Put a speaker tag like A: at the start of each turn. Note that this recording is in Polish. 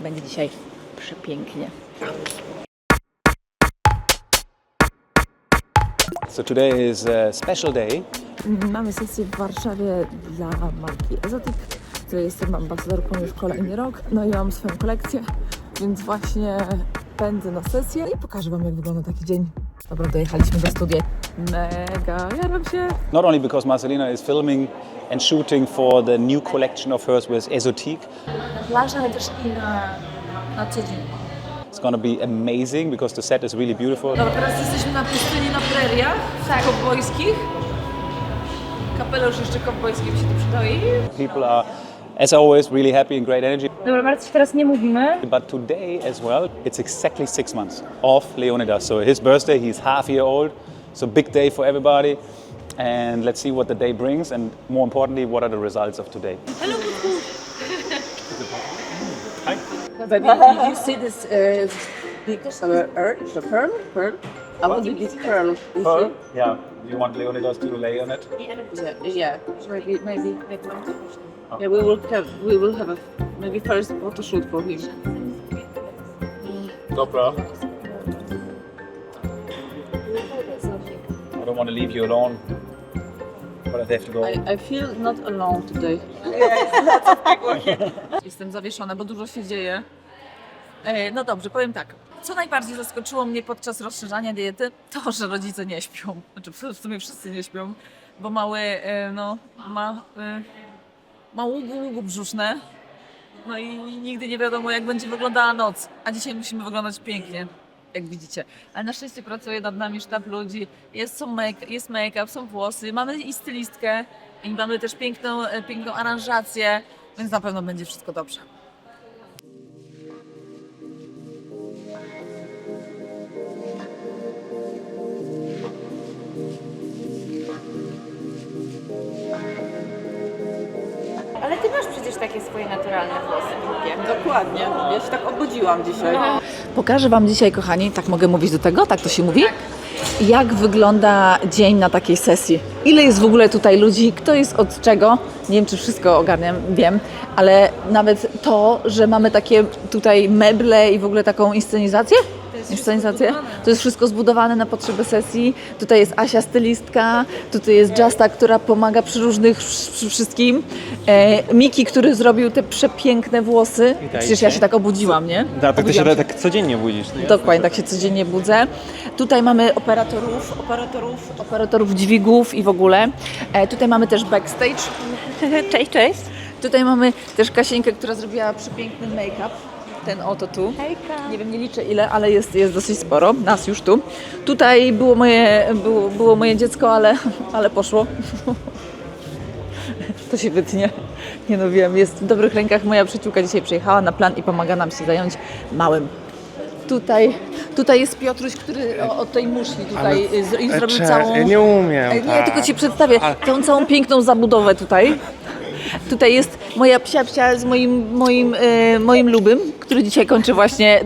A: Będzie dzisiaj przepięknie.
B: So today is a special day.
A: Mamy sesję w Warszawie dla marki Ezotic, której jestem ambasadorką już kolejny rok. No i mam swoją kolekcję, więc właśnie pędzę na sesję i pokażę Wam, jak wygląda taki dzień. Dobra, dojechaliśmy do studia. Mega, jaram się.
B: Not only because Marcelina is filming and shooting for the new collection of hers with Esotique.
A: Na plaży, ale też i na, na co dzień.
B: It's going to be amazing because the set is really beautiful.
A: Dobra, teraz jesteśmy na pustyni na preriach tak. kowbojskich. Kapelusz jeszcze kowbojski mi się tu przydał i...
B: People are, as always, really happy and great energy.
C: Dobra, bardzo się teraz nie mówimy.
B: But today as well, it's exactly six months of Leonidas. So his birthday, he's half year old. So big day for everybody. And let's see what the day brings, and more importantly, what are the results of today. Hello.
D: But did you see this uh, big uh, earth, the pearl? Pearl? I want the big pearl. You see?
B: Yeah. Do you want Leonidas to lay on it?
D: Yeah, yeah. Maybe, maybe, maybe. Yeah, we will have, we will have a maybe first photo shoot for him.
B: Dobra. I don't want to leave you alone, but I have to go.
D: I, I feel not alone today.
A: Jestem zawieszona, bo dużo się dzieje. E, No dobrze, powiem tak. Co najbardziej zaskoczyło mnie podczas rozszerzania diety? To, że rodzice nie śpią. Znaczy w sumie wszyscy nie śpią, bo mały e, no, ma, e, ma ługu, ługu brzuszne. No i nigdy nie wiadomo, jak będzie wyglądała noc. A dzisiaj musimy wyglądać pięknie, jak widzicie. Ale na szczęście pracuje nad nami sztab ludzi. Jest, są make, jest make-up, są włosy, mamy i stylistkę. I mamy też piękną, e, piękną aranżację, więc na pewno będzie wszystko dobrze.
C: Takie swoje naturalne włosy długie.
D: Dokładnie. Ja się tak obudziłam dzisiaj.
A: Pokażę Wam dzisiaj, kochani, tak mogę mówić do tego? Tak to się mówi? Jak wygląda dzień na takiej sesji? Ile jest w ogóle tutaj ludzi? Kto jest od czego? Nie wiem, czy wszystko ogarniam, wiem, ale nawet to, że mamy takie tutaj meble i w ogóle taką inscenizację? Inscenizację? To jest wszystko zbudowane na potrzeby sesji. Tutaj jest Asia stylistka, tutaj jest Justa, która pomaga przy różnych, przy wszystkim. E, Miki, który zrobił te przepiękne włosy. Przecież ja się tak obudziłam, nie?
E: Tak, tak ty się
A: Obudziłam
E: tak codziennie budzisz. No
A: Dokładnie, tak się codziennie budzę. Tutaj mamy operatorów, operatorów, operatorów dźwigów i w ogóle. E, tutaj mamy też backstage.
C: Cześć, cześć.
A: Tutaj mamy też Kasieńkę, która zrobiła przepiękny make-up. Ten oto tu.
C: Hejka.
A: Nie wiem, nie liczę ile, ale jest, jest dosyć sporo. Nas już tu. Tutaj było moje, było, było moje dziecko, ale, ale poszło. To się wytnie. Nie no wiem, jest w dobrych rękach. Moja przyjaciółka dzisiaj przyjechała na plan i pomaga nam się zająć małym. Tutaj, tutaj jest Piotruś, który o- od tej muszli tutaj z, i zrobił
E: Cze-
A: całą...
E: Ja nie umiem.
A: Nie,
E: tak.
A: tylko Ci przedstawię tą całą piękną zabudowę tutaj. Tutaj jest moja psia psia z moim, moim, e, moim lubym, który dzisiaj kończy właśnie